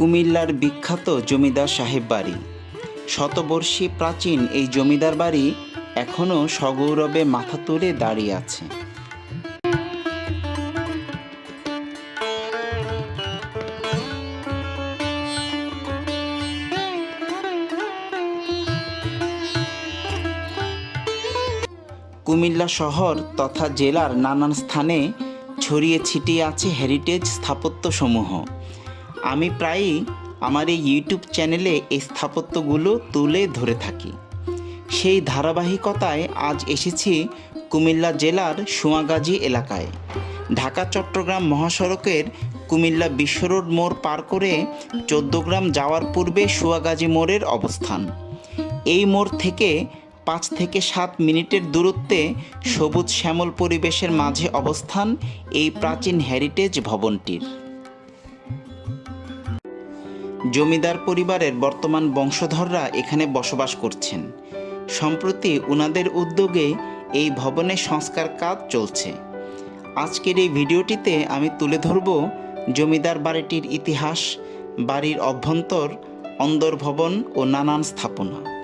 কুমিল্লার বিখ্যাত জমিদার সাহেব বাড়ি। শতবর্ষী প্রাচীন এই জমিদার বাড়ি এখনও সগৌরবে মাথা তুলে দাঁড়িয়ে আছে। কুমিল্লা শহর তথা জেলার নানান স্থানে ছড়িয়ে ছিটিয়ে আছে হেরিটেজ স্থাপত্যসমূহ। আমি প্রায়ই আমার এই ইউটিউব চ্যানেলে এই স্থাপত্যগুলো তুলে ধরে থাকি। সেই ধারাবাহিকতায় আজ এসেছি কুমিল্লা জেলার সুয়াগাজী এলাকায়। ঢাকা, চট্টগ্রাম মহাসড়কের কুমিল্লা বিশ্ব রোড মোড় পার করে চোদ্দগ্রাম যাওয়ার পূর্বে সুয়াগাজী মোড়ের অবস্থান। এই মোড় থেকে পাঁচ থেকে সাত মিনিটের দূরত্বে সবুজ শ্যামল পরিবেশের মাঝে অবস্থান এই প্রাচীন হেরিটেজ ভবনটির। জমিদার পরিবারের বর্তমান বংশধররা এখানে বসবাস করছেন। সম্প্রতি উনাদের উদ্যোগে এই ভবনের সংস্কার কাজ চলছে। আজকের এই ভিডিওটিতে আমি তুলে ধরব জমিদার বাড়িটির ইতিহাস, বাড়ির অভ্যন্তর, অন্দর ভবন ও নানান স্থাপনা।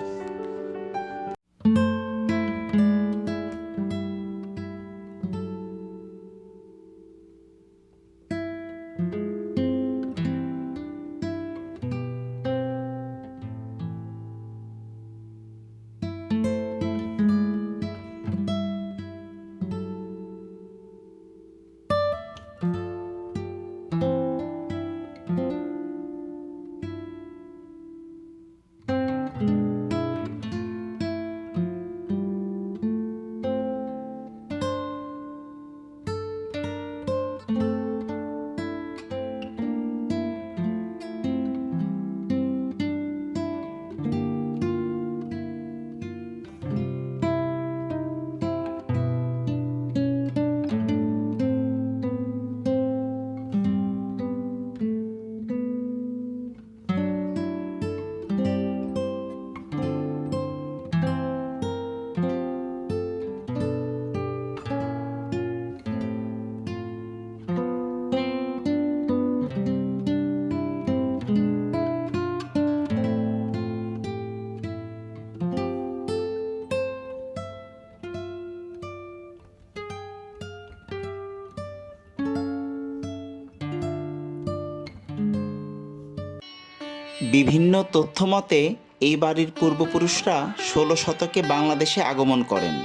বিভিন্ন তথ্যমতে, এই বাড়ির পূর্বপুরুষরা ষোলো শতকে বাংলাদেশে আগমন করেন।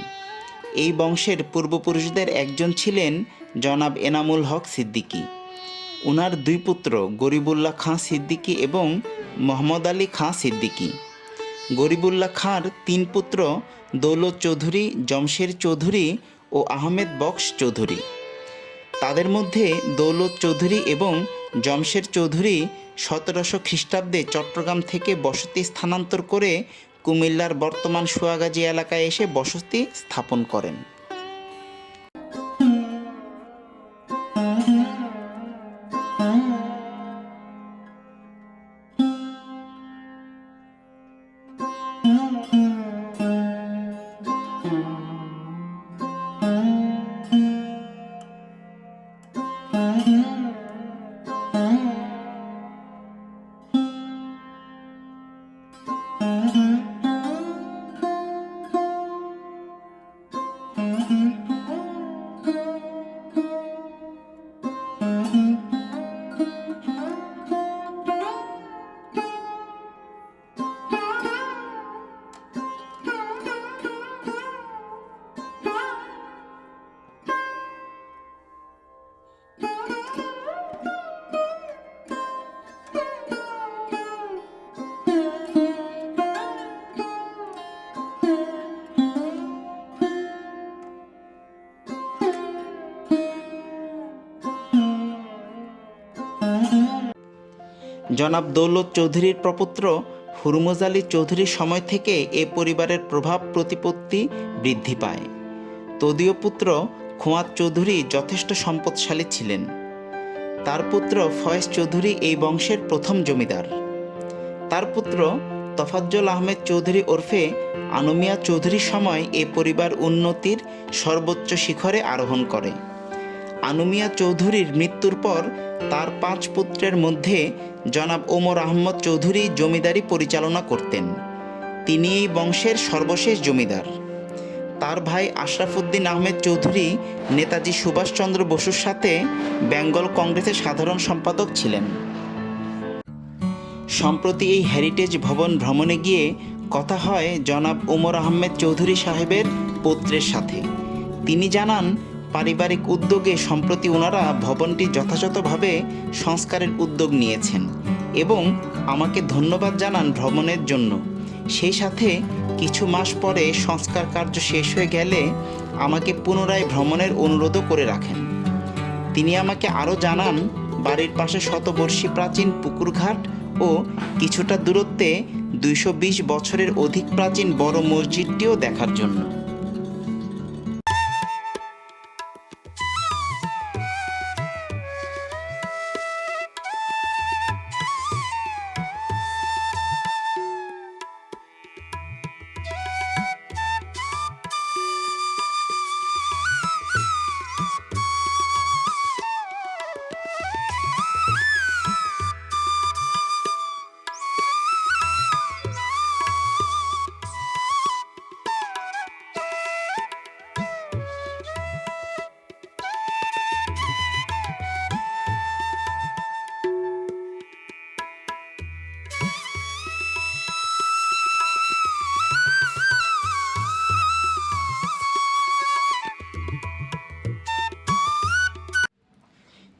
এই বংশের পূর্বপুরুষদের একজন ছিলেন জনাব এনামুল হক সিদ্দিকী। উনার দুই পুত্র গরিবুল্লাহ খাঁ সিদ্দিকী এবং মোহাম্মদ আলী খাঁ সিদ্দিকী। গরিবুল্লাহ খাঁর তিন পুত্র দৌলত চৌধুরী, জমশের চৌধুরী ও আহমেদ বক্স চৌধুরী। তাদের মধ্যে দৌলত চৌধুরী এবং জমশের চৌধুরী সতেরোশো খ্রিস্টাব্দে চট্টগ্রাম থেকে বসতি স্থানান্তর করে কুমিল্লার বর্তমান সোয়াগাজী এলাকায় এসে বসতি স্থাপন করেন। জনাব দৌলত চৌধুরীর প্রপুত্র হুরমুজ আলী চৌধুরীর সময় থেকে এ পরিবারের প্রভাব প্রতিপত্তি বৃদ্ধি পায়। তদীয় পুত্র খোয়াত চৌধুরী যথেষ্ট সম্পদশালী ছিলেন। তার পুত্র ফয়েজ চৌধুরী এই বংশের প্রথম জমিদার। তার পুত্র তফাজ্জল আহমেদ চৌধুরী ওরফে আনুমিয়া চৌধুরীর সময় এ পরিবার উন্নতির সর্বোচ্চ শিখরে আরোহণ করে। আনুমিয়া চৌধুরীর মৃত্যুর পর তার পাঁচ পুত্রের মধ্যে জনাব ওমর আহমদ চৌধুরী জমিদারি পরিচালনা করতেন। তিনি এই বংশের সর্বশেষ জমিদার। তার ভাই আশরাফুদ্দিন আহমেদ চৌধুরী নেতাজি সুভাষচন্দ্র বসুর সাথে বেঙ্গল কংগ্রেসের সাধারণ সম্পাদক ছিলেন। সম্প্রতি এই হেরিটেজ ভবন ভ্রমণে গিয়ে কথা হয় জনাব ওমর আহমেদ চৌধুরী সাহেবের পৌত্রের সাথে। তিনি জানান পারিবারিক উদ্যোগে সম্প্রতি ওনারা ভবনটি যথাযথভাবে সংস্কারের উদ্যোগ নিয়েছেন এবং আমাকে ধন্যবাদ জানান ভ্রমণের জন্য। সেই সাথে কিছু মাস পরে সংস্কার কার্য শেষ হয়ে গেলে আমাকে পুনরায় ভ্রমণের অনুরোধও করে রাখেন। তিনি আমাকে আরও জানান, বাড়ির পাশে শতবর্ষী প্রাচীন পুকুরঘাট ও কিছুটা দূরত্বে দুইশো বিশ বছরের অধিক প্রাচীন বড় মসজিদটিও দেখার জন্য।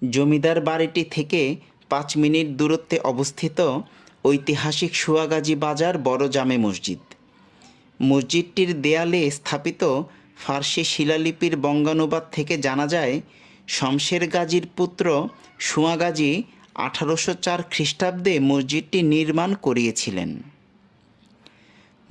জমিদার বাড়িটি থেকে পাঁচ মিনিট দূরত্বে অবস্থিত ঐতিহাসিক সুয়াগাজী বাজার বড় জামে মসজিদ। মসজিদটির দেয়ালে স্থাপিত ফার্সি শিলালিপির বঙ্গানুবাদ থেকে জানা যায়, শমশের গাজীর পুত্র সুয়াগাজী আঠারোশো চার খ্রিস্টাব্দে মসজিদটি নির্মাণ করিয়েছিলেন।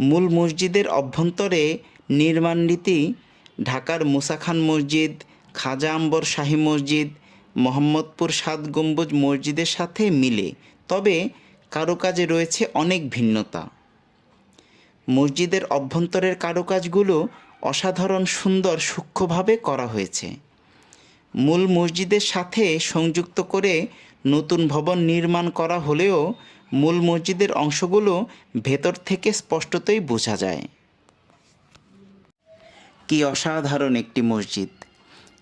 মূল মসজিদের অভ্যন্তরে নির্মাণ রীতি ঢাকার মুসাখান মসজিদ, খাজা আম্বর শাহী মসজিদ মোহাম্মদপুর সাত গম্বুজ মসজিদের সাথে মিলে, তবে কারুকাজে রয়েছে অনেক ভিন্নতা। মসজিদের অভ্যন্তরের কারুকাজগুলো অসাধারণ সুন্দর সূক্ষ্মভাবে করা হয়েছে। মূল মসজিদের সাথে সংযুক্ত করে নতুন ভবন নির্মাণ করা হলেও মূল মসজিদের অংশগুলো ভেতর থেকে স্পষ্টতই বোঝা যায়। কি অসাধারণ একটি মসজিদ!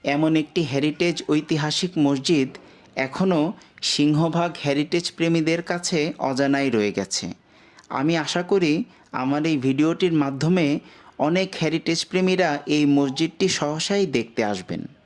এমন একটি হেরিটেজ ঐতিহাসিক মসজিদ এখনও সিংহভাগ হেরিটেজ প্রেমীদের কাছে অজানাই রয়ে গেছে। আমি আশা করি আমার এই ভিডিওটির মাধ্যমে অনেক হেরিটেজ প্রেমীরা এই মসজিদটি সহসাই দেখতে আসবেন।